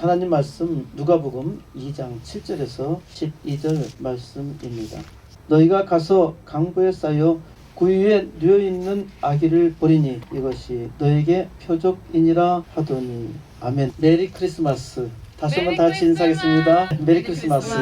하나님 말씀 누가복음 2장 7절에서 12절 말씀입니다. 너희가 가서 강보에 쌓여 구유에 누워 있는 아기를 보리니 이것이 너에게 표적이니라 하더니 아멘. 메리 크리스마스. 다시 한번 다 같이. 인사하겠습니다. 메리. 크리스마스.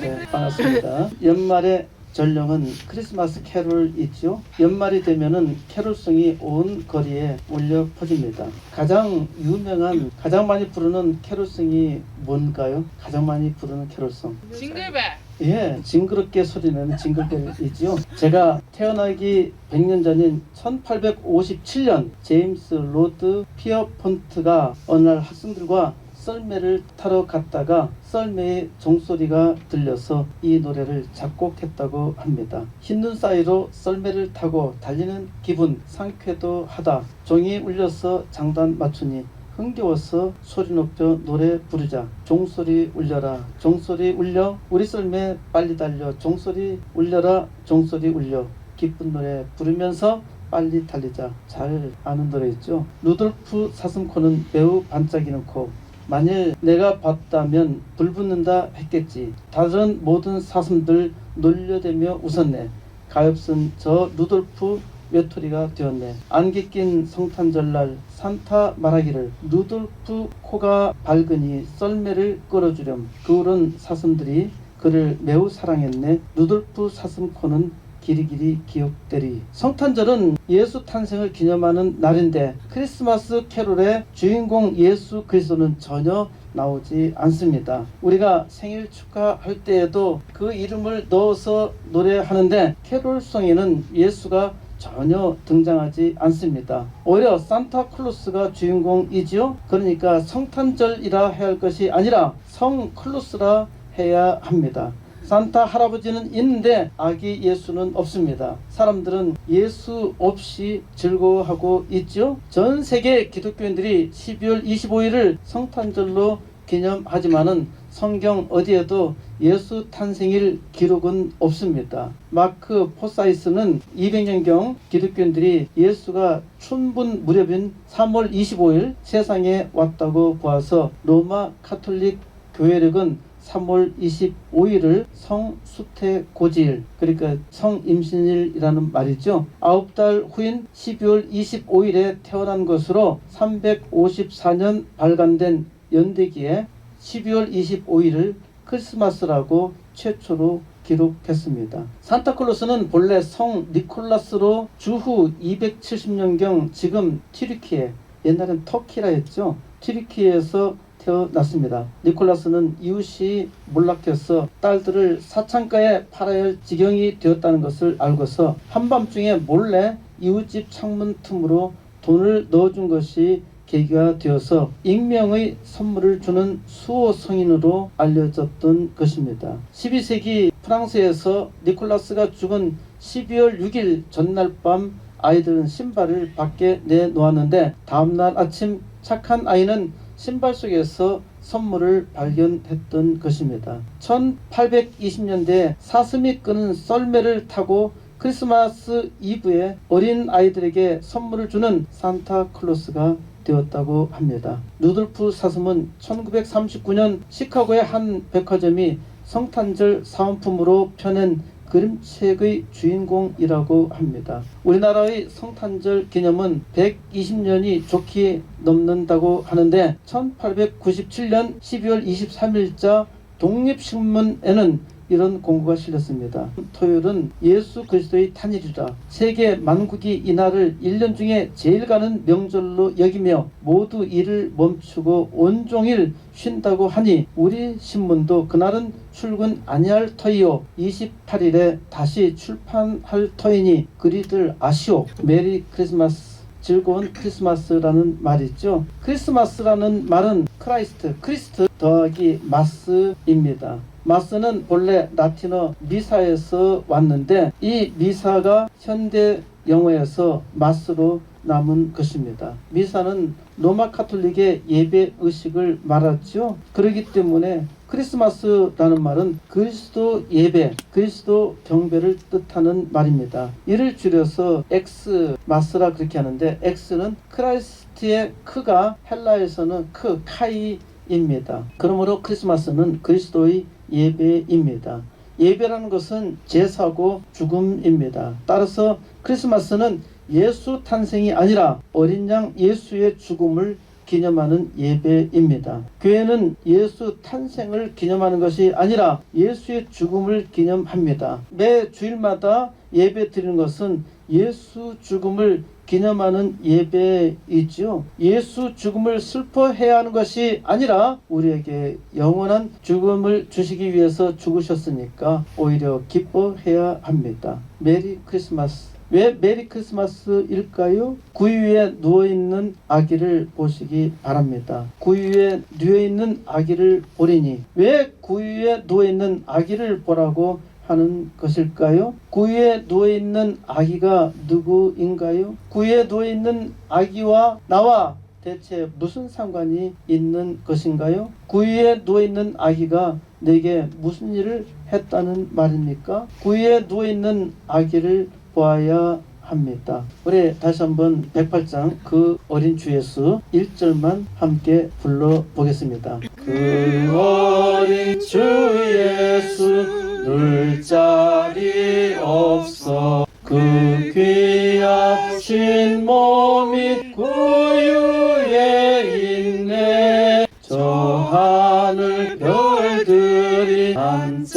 네, 반갑습니다. 연말에 전령은 크리스마스 캐롤이죠. 연말이 되면은 캐롤송이 온 거리에 울려 퍼집니다. 가장 유명한, 가장 많이 부르는 캐롤송이 뭔가요? 가장 많이 부르는 캐롤송. 징글벨 예, 징그럽게 소리내는 징글벨이지요. 제가 태어나기 100년 전인 1857년 제임스 로드 피어폰트가 어느 날 학생들과 썰매를 타러 갔다가 썰매의 종소리가 들려서 이 노래를 작곡했다고 합니다. 흰 눈 사이로 썰매를 타고 달리는 기분 상쾌도 하다. 종이 울려서 장단 맞추니 흥겨워서 소리 높여 노래 부르자. 종소리 울려라 종소리 울려. 우리 썰매 빨리 달려 종소리 울려라 종소리 울려. 기쁜 노래 부르면서 빨리 달리자. 잘 아는 노래 있죠. 루돌프 사슴코는 매우 반짝이는 코 만일 내가 봤다면 불붙는다 했겠지 다른 모든 사슴들 놀려대며 웃었네 가엾은 저 루돌프 외톨이가 되었네. 안개 낀 성탄절날 산타 말하기를 루돌프 코가 밝으니 썰매를 끌어주렴. 그울은 사슴들이 그를 매우 사랑했네. 루돌프 사슴 코는 길이길이 기억되리. 성탄절은 예수 탄생을 기념하는 날인데 크리스마스 캐롤의 주인공 예수 그리스도는 전혀 나오지 않습니다. 우리가 생일 축하할 때에도 그 이름을 넣어서 노래하는데 캐롤송에는 예수가 전혀 등장하지 않습니다. 오히려 산타클로스가 주인공이지요. 그러니까 성탄절이라 해야 할 것이 아니라 성클로스라 해야 합니다. 산타 할아버지는 있는데 아기 예수는 없습니다. 사람들은 예수 없이 즐거워하고 있죠. 전 세계 기독교인들이 12월 25일을 성탄절로 기념하지만은 성경 어디에도 예수 탄생일 기록은 없습니다. 마크 포사이스는 200년경 기독교인들이 예수가 춘분 무렵인 3월 25일 세상에 왔다고 보아서 로마 카톨릭 교회력은 3월 25일을 성수태 고지일 그러니까 성임신일이라는 말이죠. 아홉 달 후인 12월 25일에 태어난 것으로 354년 발간된 연대기에 12월 25일을 크리스마스라고 최초로 기록했습니다. 산타클로스는 본래 성 니콜라스로 주후 270년경 지금 튀르키에 옛날엔 터키라 했죠. 튀르키에서 태어났습니다. 니콜라스는 이웃이 몰락해서 딸들을 사창가에 팔아야 할 지경이 되었다는 것을 알고서 한밤중에 몰래 이웃집 창문 틈으로 돈을 넣어준 것이 계기가 되어서 익명의 선물을 주는 수호 성인으로 알려졌던 것입니다. 12세기 프랑스에서 니콜라스가 죽은 12월 6일 전날 밤 아이들은 신발을 밖에 내놓았는데 다음날 아침 착한 아이는 신발 속에서 선물을 발견했던 것입니다. 1820년대 사슴이 끄는 썰매를 타고 크리스마스 이브에 어린 아이들에게 선물을 주는 산타클로스가 되었다고 합니다. 루돌프 사슴은 1939년 시카고의 한 백화점이 성탄절 사은품으로 펴낸 그림책의 주인공이라고 합니다. 우리나라의 성탄절 기념은 120년이 좋게 넘는다고 하는데 1897년 12월 23일자 독립신문에는 이런 공고가 실렸습니다. 토요일은 예수 그리스도의 탄일이라 세계 만국이 이날을 1년 중에 제일 가는 명절로 여기며 모두 일을 멈추고 온종일 쉰다고 하니 우리 신문도 그날은 출근 아니할 터이요 28일에 다시 출판할 터이니 그리들 아시오 메리 크리스마스 즐거운 크리스마스라는 말이죠. 크리스마스라는 말은 크라이스트, 크리스트 더하기 마스입니다. 마스는 본래 라틴어 미사에서 왔는데 이 미사가 현대 영어에서 마스로 남은 것입니다. 미사는 로마 카톨릭의 예배 의식을 말하죠. 그렇기 때문에 크리스마스라는 말은 그리스도 예배, 그리스도 경배를 뜻하는 말입니다. 이를 줄여서 엑스 마스라 그렇게 하는데 엑스는 크라이스트의 크가 헬라에서는 크, 카이 예배입니다. 그러므로 크리스마스는 그리스도의 예배입니다. 예배라는 것은 제사고 죽음입니다. 따라서 크리스마스는 예수 탄생이 아니라 어린 양 예수의 죽음을 기념하는 예배입니다. 교회는 예수 탄생을 기념하는 것이 아니라 예수의 죽음을 기념합니다. 매 주일마다 예배 드리는 것은 예수 죽음을 기념하는 예배이죠. 예수 죽음을 슬퍼해야 하는 것이 아니라 우리에게 영원한 죽음을 주시기 위해서 죽으셨으니까 오히려 기뻐해야 합니다. 메리 크리스마스. 왜 메리 크리스마스일까요? 구유에 누워있는 아기를 보시기 바랍니다. 구유에 누워있는 아기를 보리니 왜 구유에 누워있는 아기를 보라고 하는 것일까요? 구유에 누워 있는 아기가 누구인가요? 구유에 누워 있는 아기와 나와 대체 무슨 상관이 있는 것인가요? 구유에 누워 있는 아기가 내게 무슨 일을 했다는 말입니까? 구유에 누워 있는 아기를 보아야 합니다. 우리 다시 한번 108장 그 어린 주 예수 1절만 함께 불러 보겠습니다. 그 어린 주 예수 눌 자리 없어. 그 귀하신 몸이 구유에 있네. 저 하늘 별들이 반짝이는데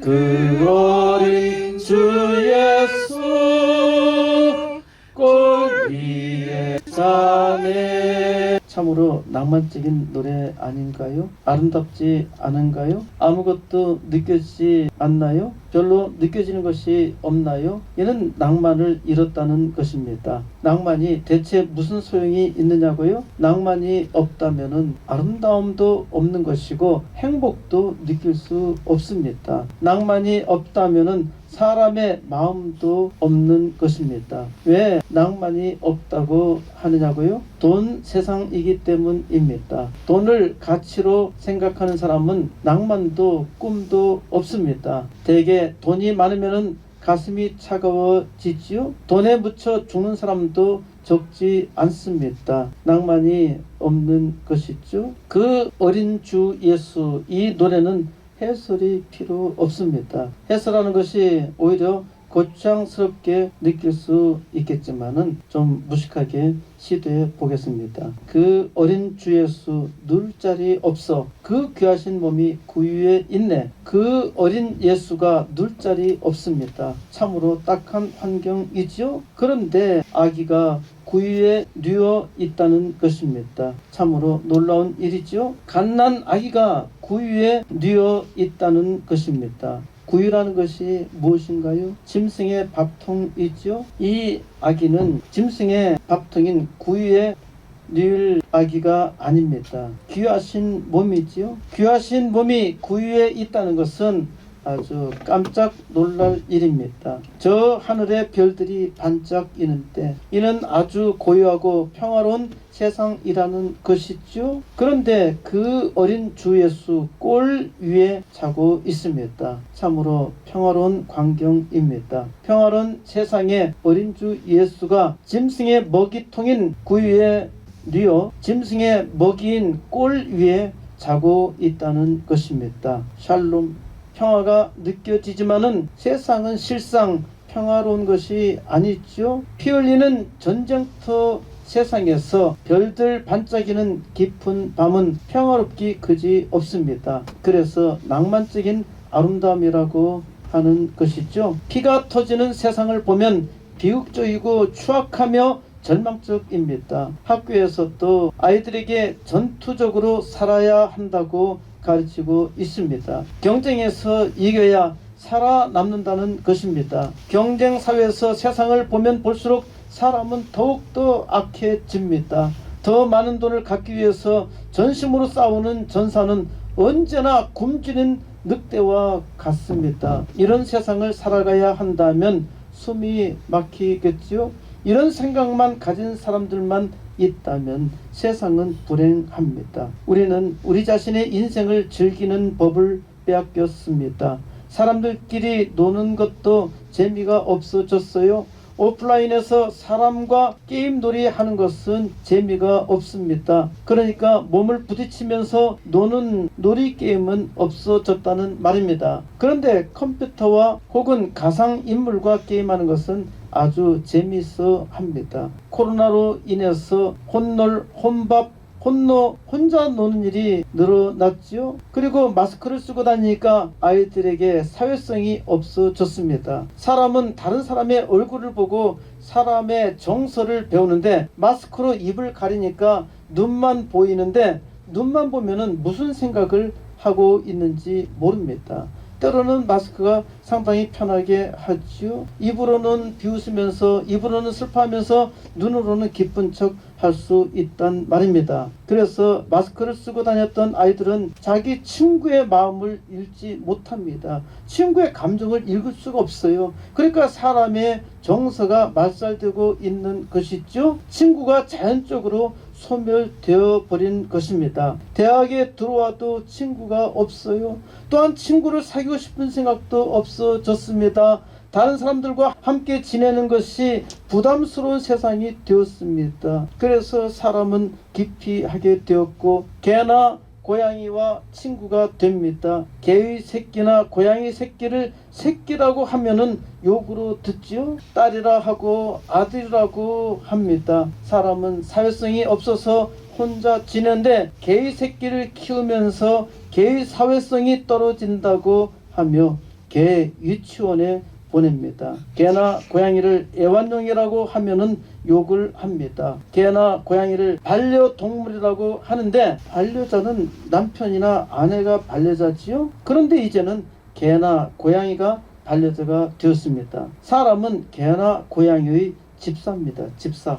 그어 참으로 낭만적인 노래 아닌가요? 아름답지 않은가요? 아무것도 느껴지지 않나요? 별로 느껴지는 것이 없나요? 이는 낭만을 잃었다는 것입니다. 낭만이 대체 무슨 소용이 있느냐고요? 낭만이 없다면은 아름다움도 없는 것이고 행복도 느낄 수 없습니다. 낭만이 없다면은 사람의 마음도 없는 것입니다. 왜 낭만이 없다고 하느냐고요? 돈 세상이기 때문입니다. 돈을 가치로 생각하는 사람은 낭만도 꿈도 없습니다. 대개 돈이 많으면은 가슴이 차가워지지요. 돈에 묻혀 죽는 사람도 적지 않습니다. 낭만이 없는 것이죠. 그 어린 주 예수 이 노래는 해설이 필요 없습니다. 해설하는 것이 오히려 고창스럽게 느낄 수 있겠지만은 좀 무식하게 시도해 보겠습니다. 그 어린 주 예수 누울 자리 없어 그 귀하신 몸이 구유에 있네. 그 어린 예수가 누울 자리 없습니다. 참으로 딱한 환경이지요. 그런데 아기가 구유에 누워 있다는 것입니다. 참으로 놀라운 일이죠. 갓난 아기가 구유에 누워 있다는 것입니다. 구유라는 것이 무엇인가요? 짐승의 밥통이죠. 이 아기는 짐승의 밥통인 구유에 늘 아기가 아닙니다. 귀하신 몸이지요. 귀하신 몸이 구유에 있다는 것은 아주 깜짝 놀랄 일입니다. 저 하늘의 별들이 반짝이는 때 이는 아주 고요하고 평화로운 세상이라는 것이죠. 그런데 그 어린 주 예수 꼴 위에 자고 있습니다. 참으로 평화로운 광경입니다. 평화로운 세상에 어린 주 예수가 짐승의 먹이통인 구유에 뉘어 짐승의 먹이인 꼴 위에 자고 있다는 것입니다. 샬롬 평화가 느껴지지만은 세상은 실상 평화로운 것이 아니죠. 피 흘리는 전쟁터 세상에서 별들 반짝이는 깊은 밤은 평화롭기 그지 없습니다. 그래서 낭만적인 아름다움이라고 하는 것이죠. 피가 터지는 세상을 보면 비극적이고 추악하며 절망적입니다. 학교에서 또 아이들에게 전투적으로 살아야 한다고 가르치고 있습니다. 경쟁에서 이겨야 살아남는다는 것입니다. 경쟁 사회에서 세상을 보면 볼수록 사람은 더욱더 악해집니다. 더 많은 돈을 갖기 위해서 전심으로 싸우는 전사는 언제나 굶주린 늑대와 같습니다. 이런 세상을 살아가야 한다면 숨이 막히겠지요. 이런 생각만 가진 사람들만 있다면 세상은 불행합니다. 우리는 우리 자신의 인생을 즐기는 법을 빼앗겼습니다. 사람들끼리 노는 것도 재미가 없어졌어요. 오프라인에서 사람과 게임 놀이 하는 것은 재미가 없습니다. 그러니까 몸을 부딪히면서 노는 놀이 게임은 없어졌다는 말입니다. 그런데 컴퓨터와 혹은 가상 인물과 게임하는 것은 아주 재미있어 합니다. 코로나로 인해서 혼놀, 혼밥, 혼노 혼자 노는 일이 늘어났지요. 그리고 마스크를 쓰고 다니니까 아이들에게 사회성이 없어졌습니다. 사람은 다른 사람의 얼굴을 보고 사람의 정서를 배우는데 마스크로 입을 가리니까 눈만 보이는데 눈만 보면은 무슨 생각을 하고 있는지 모릅니다. 때로는 마스크가 상당히 편하게 하지요. 입으로는 비웃으면서 입으로는 슬퍼하면서 눈으로는 기쁜 척 할 수 있단 말입니다. 그래서 마스크를 쓰고 다녔던 아이들은 자기 친구의 마음을 읽지 못합니다. 친구의 감정을 읽을 수가 없어요. 그러니까 사람의 정서가 말살되고 있는 것이죠. 친구가 자연적으로 소멸되어 버린 것입니다. 대학에 들어와도 친구가 없어요. 또한 친구를 사귀고 싶은 생각도 없어졌습니다. 다른 사람들과 함께 지내는 것이 부담스러운 세상이 되었습니다. 그래서 사람은 기피하게 되었고 개나 고양이와 친구가 됩니다. 개의 새끼나 고양이 새끼를 새끼라고 하면은 욕으로 듣지요. 딸이라 하고 아들이라고 합니다. 사람은 사회성이 없어서 혼자 지내는데 개의 새끼를 키우면서 개의 사회성이 떨어진다고 하며 개 유치원에 보냅니다. 개나 고양이를 애완용이라고 하면은 욕을 합니다. 개나 고양이를 반려동물이라고 하는데 반려자는 남편이나 아내가 반려자지요. 그런데 이제는 개나 고양이가 반려자가 되었습니다. 사람은 개나 고양이의 집사입니다. 집사.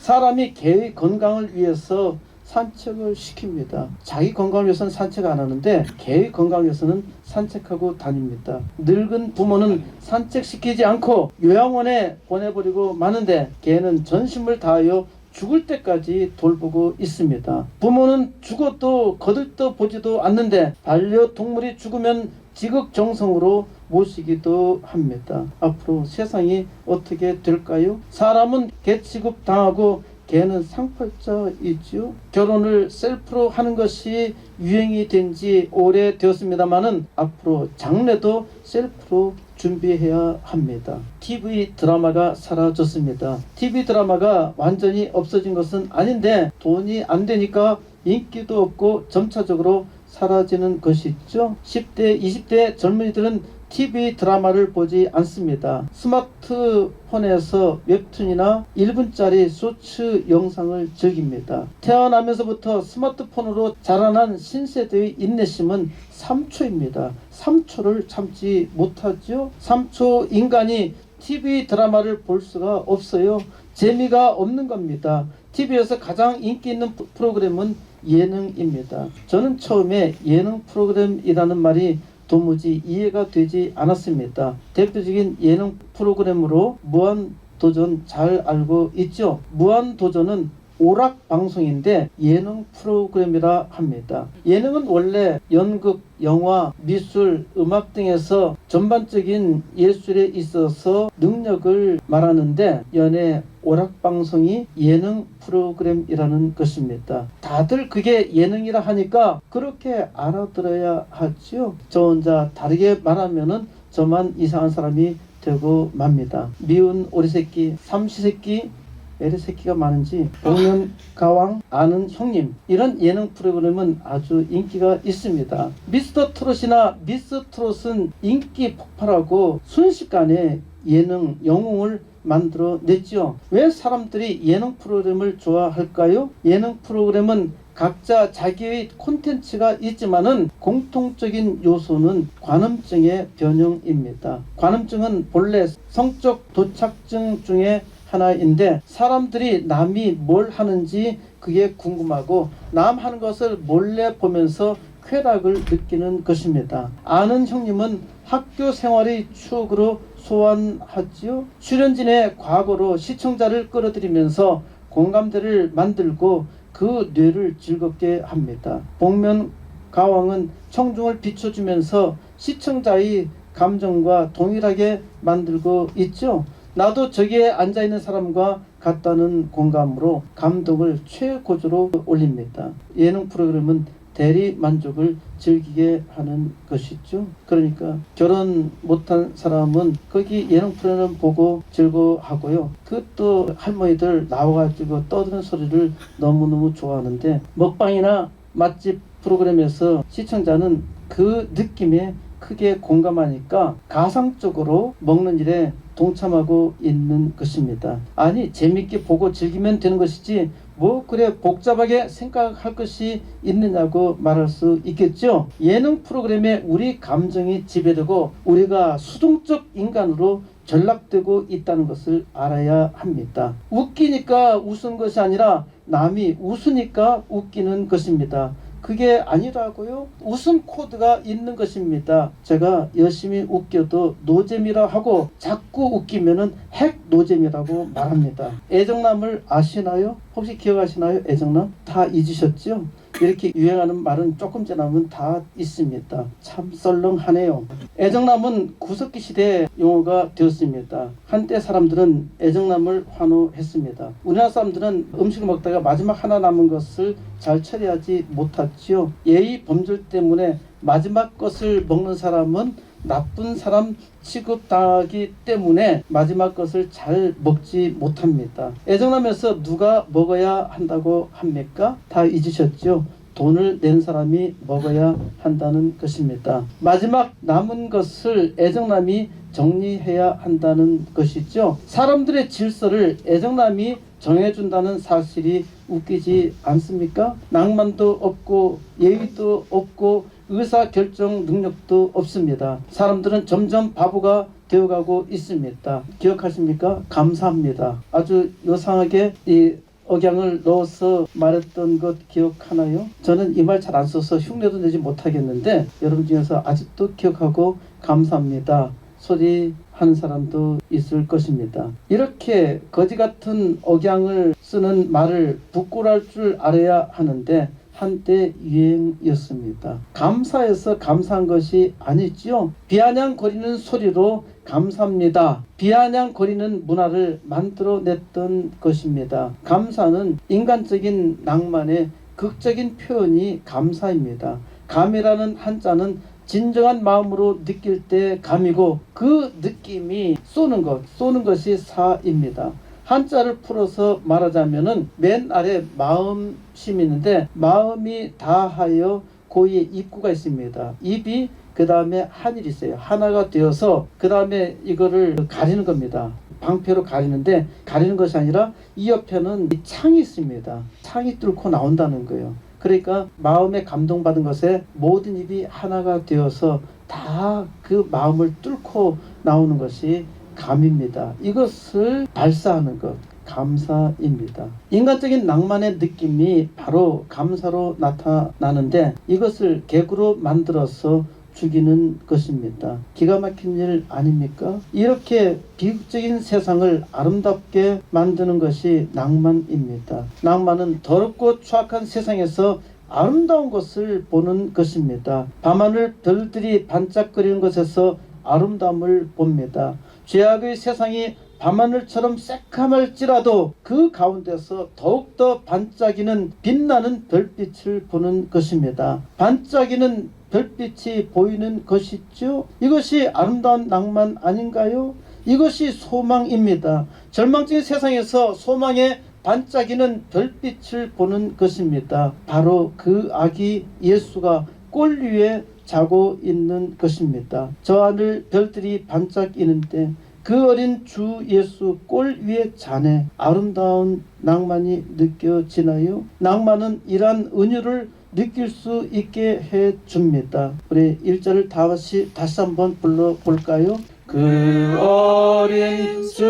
사람이 개의 건강을 위해서 산책을 시킵니다. 자기 건강을 위해서는 산책 안 하는데 개의 건강을 위해서는 산책하고 다닙니다. 늙은 부모는 산책시키지 않고 요양원에 보내버리고 마는데 개는 전심을 다하여 죽을 때까지 돌보고 있습니다. 부모는 죽어도 거들떠 보지도 않는데 반려동물이 죽으면 지극정성으로 모시기도 합니다. 앞으로 세상이 어떻게 될까요? 사람은 개 취급 당하고 개는 상팔자이지요. 결혼을 셀프로 하는 것이 유행이 된 지 오래 되었습니다마는 앞으로 장례도 셀프로 준비해야 합니다. TV 드라마가 사라졌습니다. TV 드라마가 완전히 없어진 것은 아닌데 돈이 안 되니까 인기도 없고 점차적으로 사라지는 것이죠. 10대, 20대 젊은이들은 TV 드라마를 보지 않습니다. 스마트폰에서 웹툰이나 1분짜리 쇼츠 영상을 즐깁니다. 태어나면서부터 스마트폰으로 자라난 신세대의 인내심은 3초입니다. 3초를 참지 못하죠. 3초 인간이 TV 드라마를 볼 수가 없어요. 재미가 없는 겁니다. TV에서 가장 인기 있는 프- 프로그램은 예능입니다. 저는 처음에 예능 프로그램이라는 말이 도무지 이해가 되지 않았습니다. 대표적인 예능 프로그램으로 무한 도전 잘 알고 있죠? 무한 도전은 오락 방송인데 예능 프로그램이라 합니다. 예능은 원래 연극, 영화, 미술, 음악 등에서 전반적인 예술에 있어서 능력을 말하는데 연예 오락 방송이 예능 프로그램이라는 것입니다. 다들 그게 예능이라 하니까 그렇게 알아들어야 하지요. 저 혼자 다르게 말하면은 저만 이상한 사람이 되고 맙니다. 미운 오리새끼, 삼시새끼, 애리 새끼가 많은지 복면 가왕 아는 형님 이런 예능 프로그램은 아주 인기가 있습니다. 미스터 트롯이나 미스 트롯은 인기 폭발하고 순식간에 예능 영웅을 만들어 냈죠. 왜 사람들이 예능 프로그램을 좋아할까요? 예능 프로그램은 각자 자기의 콘텐츠가 있지만은 공통적인 요소는 관음증의 변형입니다. 관음증은 본래 성적 도착증 중에 하나인데 사람들이 남이 뭘 하는지 그게 궁금하고 남 하는 것을 몰래 보면서 쾌락을 느끼는 것입니다. 아는 형님은 학교 생활의 추억으로 소환하지요. 출연진의 과거로 시청자를 끌어들이면서 공감대를 만들고 그 뇌를 즐겁게 합니다. 복면 가왕은 청중을 비춰주면서 시청자의 감정과 동일하게 만들고 있죠. 나도 저기에 앉아 있는 사람과 같다는 공감으로 감동을 최고조로 올립니다. 예능 프로그램은 대리 만족을 즐기게 하는 것이죠. 그러니까 결혼 못한 사람은 거기 예능 프로그램 보고 즐거워하고요. 그것도 할머니들 나와가지고 떠드는 소리를 너무너무 좋아하는데 먹방이나 맛집 프로그램에서 시청자는 그 느낌에 크게 공감하니까 가상적으로 먹는 일에 동참하고 있는 것입니다. 아니 재밌게 보고 즐기면 되는 것이지 뭐 그래 복잡하게 생각할 것이 있느냐고 말할 수 있겠죠. 예능 프로그램에 우리 감정이 지배되고 우리가 수동적 인간으로 전락되고 있다는 것을 알아야 합니다. 웃기니까 웃은 것이 아니라 남이 웃으니까 웃기는 것입니다. 그게 아니라고요. 웃음 코드가 있는 것입니다. 제가 열심히 웃겨도 노잼이라 하고 자꾸 웃기면은 핵 노잼이라고 말합니다. 애정남을 아시나요? 혹시 기억하시나요? 애정남? 다 잊으셨죠? 이렇게 유행하는 말은 조금 지나면 다 있습니다. 참 썰렁하네요. 애정남은 구석기 시대 용어가 되었습니다. 한때 사람들은 애정남을 환호했습니다. 우리나라 사람들은 음식을 먹다가 마지막 하나 남은 것을 잘 처리하지 못하지요. 예의 범절 때문에 마지막 것을 먹는 사람은 나쁜 사람 취급당하기 때문에 마지막 것을 잘 먹지 못합니다. 애정남에서 누가 먹어야 한다고 합니까? 다 잊으셨죠? 돈을 낸 사람이 먹어야 한다는 것입니다. 마지막 남은 것을 애정남이 정리해야 한다는 것이죠. 사람들의 질서를 애정남이 정해준다는 사실이 웃기지 않습니까? 낭만도 없고 예의도 없고 의사 결정 능력도 없습니다. 사람들은 점점 바보가 되어가고 있습니다. 기억하십니까? 감사합니다. 아주 요상하게 이 억양을 넣어서 말했던 것 기억하나요? 저는 이 말 잘 안 써서 흉내도 내지 못하겠는데 여러분 중에서 아직도 기억하고 감사합니다. 소리 하는 사람도 있을 것입니다. 이렇게 거지 같은 억양을 쓰는 말을 부끄러울 줄 알아야 하는데 한때 유행이었습니다. 감사해서 감사한 것이 아니지요. 비아냥거리는 소리로 감사합니다. 비아냥거리는 문화를 만들어냈던 것입니다. 감사는 인간적인 낭만의 극적인 표현이 감사입니다. 감이라는 한자는 진정한 마음으로 느낄 때 감이고 그 느낌이 쏘는 것, 쏘는 것이 사입니다. 한자를 풀어서 말하자면은 맨 아래 마음심이 있는데 마음이 다하여 고의 입구가 있습니다. 입이 그 다음에 하늘이 있어요. 하나가 되어서 그 다음에 이거를 가리는 겁니다. 방패로 가리는데 가리는 것이 아니라 이 옆에는 이 창이 있습니다. 창이 뚫고 나온다는 거예요. 그러니까 마음에 감동받은 것에 모든 입이 하나가 되어서 다 그 마음을 뚫고 나오는 것이 감입니다. 이것을 발사하는 것. 감사입니다. 인간적인 낭만의 느낌이 바로 감사로 나타나는데 이것을 개구로 만들어서 죽이는 것입니다. 기가 막힌 일 아닙니까? 이렇게 비극적인 세상을 아름답게 만드는 것이 낭만입니다. 낭만은 더럽고 추악한 세상에서 아름다운 것을 보는 것입니다. 밤하늘 별들이 반짝거리는 것에서 아름다움을 봅니다. 죄악의 세상이 밤하늘처럼 새카말지라도 그 가운데서 더욱더 반짝이는 빛나는 별빛을 보는 것입니다. 반짝이는 별빛이 보이는 것이죠. 이것이 아름다운 낭만 아닌가요? 이것이 소망입니다. 절망적인 세상에서 소망의 반짝이는 별빛을 보는 것입니다. 바로 그 아기 예수가 꼴 위에 자고 있는 것입니다. 저 하늘 별들이 반짝이는데 그 어린 주 예수 꼴 위에 자네 아름다운 낭만이 느껴지나요? 낭만은 이러한 은유를 느낄 수 있게 해 줍니다. 우리 1절을 다시 다시 한번 불러 볼까요? 그 어린 주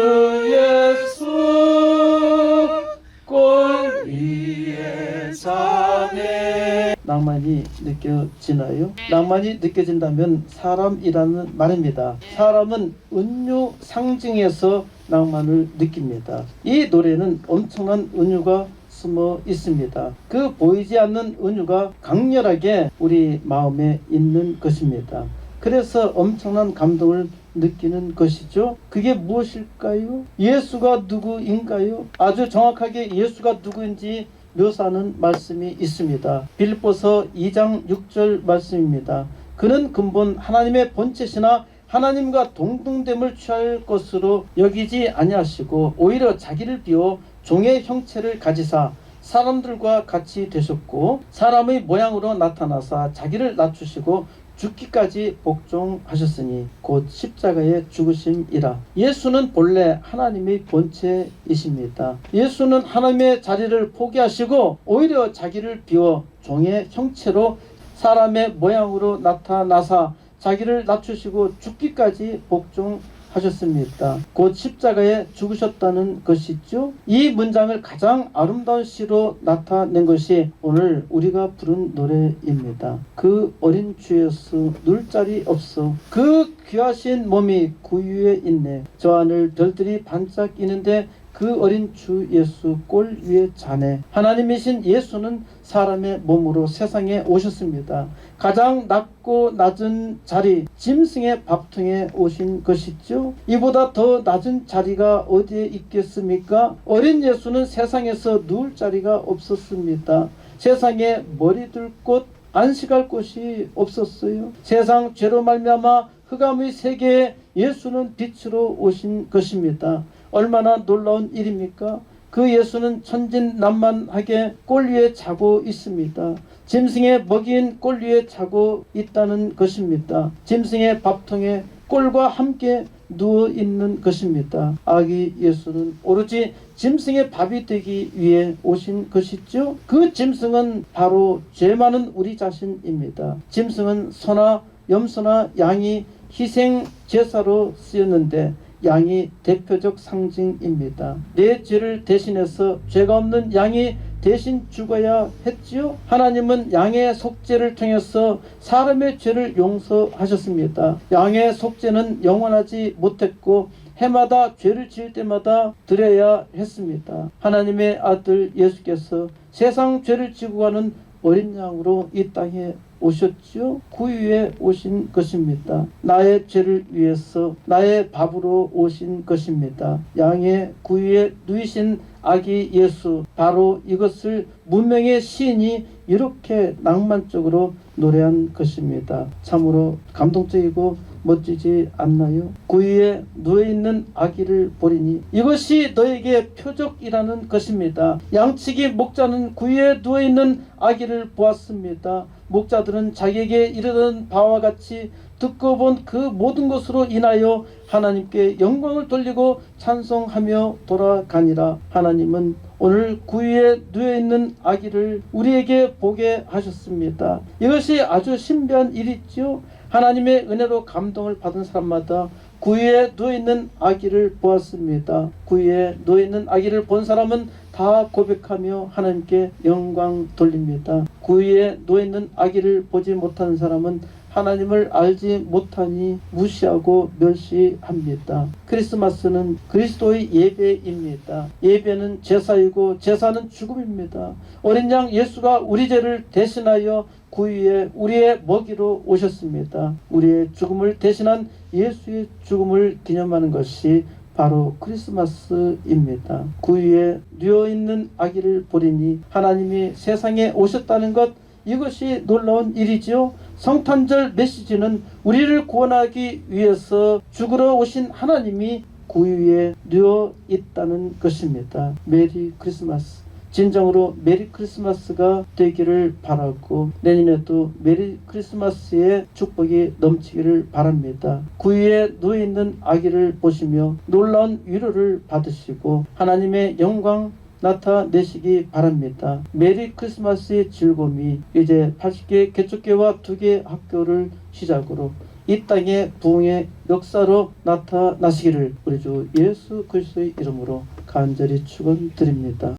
예수 꼴 위에 자네 낭만이 느껴지나요? 낭만이 느껴진다면 사람이라는 말입니다. 사람은 은유 상징에서 낭만을 느낍니다. 이 노래는 엄청난 은유가 숨어 있습니다. 그 보이지 않는 은유가 강렬하게 우리 마음에 있는 것입니다. 그래서 엄청난 감동을 느끼는 것이죠. 그게 무엇일까요? 예수가 누구인가요? 아주 정확하게 예수가 누구인지 묘사하는 말씀이 있습니다. 빌보서 2장 6절 말씀입니다. 그는 근본 하나님의 본체시나 하나님과 동등됨을 취할 것으로 여기지 아니하시고 오히려 자기를 비워 종의 형체를 가지사 사람들과 같이 되셨고 사람의 모양으로 나타나사 자기를 낮추시고 죽기까지 복종하셨으니 곧 십자가의 죽으심이라. 예수는 본래 하나님의 본체이십니다. 예수는 하나님의 자리를 포기하시고 오히려 자기를 비워 종의 형체로 사람의 모양으로 나타나사 자기를 낮추시고 죽기까지 복종 하셨습니다. 곧 십자가에 죽으셨다는 것이죠. 이 문장을 가장 아름다운 시로 나타낸 것이 오늘 우리가 부른 노래입니다. 그 어린 주 예수 눌 자리 없어 그 귀하신 몸이 구유에 있네 저 하늘 별들이 반짝이는데 그 어린 주 예수 꼴 위에 자네 하나님이신 예수는 사람의 몸으로 세상에 오셨습니다. 가장 낮고 낮은 자리 짐승의 밥통에 오신 것이죠. 이보다 더 낮은 자리가 어디에 있겠습니까? 어린 예수는 세상에서 누울 자리가 없었습니다. 세상에 머리 둘 곳 안식할 곳이 없었어요. 세상 죄로 말미암아 흑암의 세계에 예수는 빛으로 오신 것입니다. 얼마나 놀라운 일입니까? 그 예수는 천진난만하게 꼴 위에 자고 있습니다. 짐승의 먹이인 꼴 위에 자고 있다는 것입니다. 짐승의 밥통에 꼴과 함께 누워 있는 것입니다. 아기 예수는 오로지 짐승의 밥이 되기 위해 오신 것이죠. 그 짐승은 바로 죄 많은 우리 자신입니다. 짐승은 소나 염소나 양이 희생 제사로 쓰였는데 양이 대표적 상징입니다. 내 죄를 대신해서 죄가 없는 양이 대신 죽어야 했지요. 하나님은 양의 속죄를 통해서 사람의 죄를 용서하셨습니다. 양의 속죄는 영원하지 못했고 해마다 죄를 지을 때마다 드려야 했습니다. 하나님의 아들 예수께서 세상 죄를 지고 가는 어린 양으로 이 땅에 오셨지요. 구유에 오신 것입니다. 나의 죄를 위해서 나의 밥으로 오신 것입니다. 양의 구유에 누이신 아기 예수 바로 이것을 문명의 시인이 이렇게 낭만적으로 노래한 것입니다. 참으로 감동적이고 멋지지 않나요? 구유에 누워있는 아기를 보리니 이것이 너에게 표적이라는 것입니다. 양치기 목자는 구유에 누워있는 아기를 보았습니다. 목자들은 자기에게 이르던 바와 같이 듣고 본 그 모든 것으로 인하여 하나님께 영광을 돌리고 찬송하며 돌아가니라. 하나님은 오늘 구유에 누워있는 아기를 우리에게 보게 하셨습니다. 이것이 아주 신비한 일이지요. 하나님의 은혜로 감동을 받은 사람마다 구유에 누워있는 아기를 보았습니다. 구유에 누워있는 아기를 본 사람은 다 고백하며 하나님께 영광 돌립니다. 구유에 누워있는 아기를 보지 못하는 사람은 하나님을 알지 못하니 무시하고 멸시합니다. 크리스마스는 그리스도의 예배입니다. 예배는 제사이고 제사는 죽음입니다. 어린 양 예수가 우리 죄를 대신하여 구유에 우리의 먹이로 오셨습니다. 우리의 죽음을 대신한 예수의 죽음을 기념하는 것이 바로 크리스마스입니다. 구유에 누워 있는 아기를 보리니 하나님이 세상에 오셨다는 것 이것이 놀라운 일이지요. 성탄절 메시지는 우리를 구원하기 위해서 죽으러 오신 하나님이 구유에 누워 있다는 것입니다. 메리 크리스마스. 진정으로 메리 크리스마스가 되기를 바라고 내년에도 메리 크리스마스의 축복이 넘치기를 바랍니다. 구유에 누워 있는 아기를 보시며 놀라운 위로를 받으시고 하나님의 영광 나타내시기 바랍니다. 메리 크리스마스의 즐거움이 이제 80개 개척교와 2개 학교를 시작으로 이 땅의 부흥의 역사로 나타나시기를 우리 주 예수 그리스도의 이름으로 간절히 축원드립니다.